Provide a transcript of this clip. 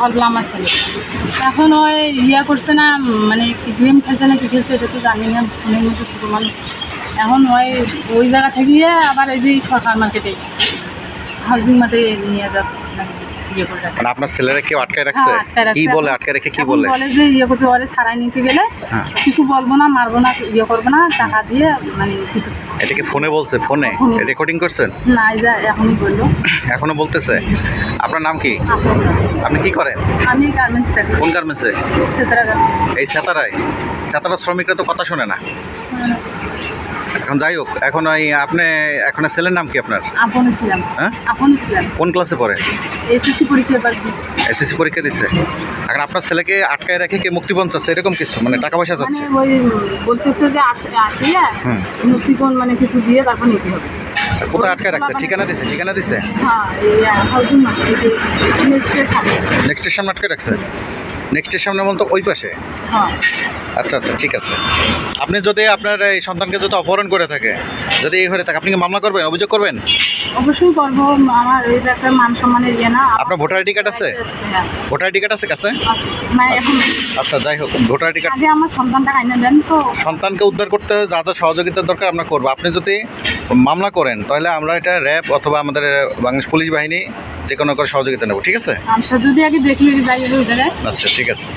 ফল আমার এখন ওই ইয়া করছে না মানে কি গেম খেলছে না কি খেলছে এটা তো জানি না ফোনের মধ্যে ছোটো মানুষ। এখন ওই ওই জায়গা থেকে আবার এই যে সরকার মার্কেটে হাউজিং মার্কেটে নিয়ে যাচ্ছে। ইয়ে করে রাখে। মানে আপনার ছেলেরা কেউ আটকায় রাখছে? হ্যাঁ, আটকায় রাখছে। কি বলে আটকায় রেখে কি বলে? বলে যে ইয়ে করছে ওরে ছাড়াই নিতে গেলে হ্যাঁ। কিছু বলব না মারবো না ইয়ে করব না টাকা দিয়ে মানে কিছু এটা কি ফোনে বলছে? ফোনে। রেকর্ডিং করছেন? নাই যা এখনই বলল। এখনও বলতেছে? আপনার নাম কি? আপনি কি করেন? আমি গার্মেন্টস কোন গার্মেন্টসে এই সেতারায়? সেতারা শ্রমিকরা তো কথা শোনে না। এখন যাই হোক এখন ওই আপনি এখন ছেলের নাম কি আপনার? আপন হ্যাঁ? আপন কোন ক্লাসে পড়ে? এসএসসি পরীক্ষা এবার এসএসসি পরীক্ষা দিছে। এখন আপনার ছেলেকে আটকায় রেখে কে মুক্তিপণ চাচ্ছে? এরকম কিছু? মানে টাকা পয়সা মানে চাচ্ছে? ওই বলতেছে যে আসিয়া মুক্তিপণ মানে কিছু দিয়ে তারপর নিতে হবে। আচ্ছা, কোথায় আটকায় রাখছে? ঠিকানা দিছে? ঠিকানা দিছে? হ্যাঁ এই হাউজিং মার্কেট নেক্সটের সামনে। নেক্সটের আটকে রাখছে? নেক্সটের সামনে বলতো ওই পাশে? হ্যাঁ। আচ্ছা আচ্ছা ঠিক আছে। আপনি যদি আপনার এই সন্তানকে যদি অপহরণ করে থাকে যদি এই হয়ে থাকে আপনি কি মামলা করবেন অভিযোগ করবেন? অবশ্যই করব আমার এটা একটা মান সম্মানের ইয়ে না আপনার ভোটার আইডি কার্ড আছে? হ্যাঁ। ভোটার আইডি কার্ড আছে কাছে? আছে। মানে এখন আচ্ছা যাই হোক ভোটার আইডি কার্ড আমার সন্তানটা কাইনে দেন তো। সন্তানকে উদ্ধার করতে যা যা সহযোগিতার দরকার আমরা করব। আপনি যদি মামলা করেন তাহলে আমরা এটা র্যাব অথবা আমাদের বাংলাদেশ পুলিশ বাহিনী যে কোনো করে সহযোগিতা নেব ঠিক আছে? আচ্ছা আচ্ছা ঠিক আছে।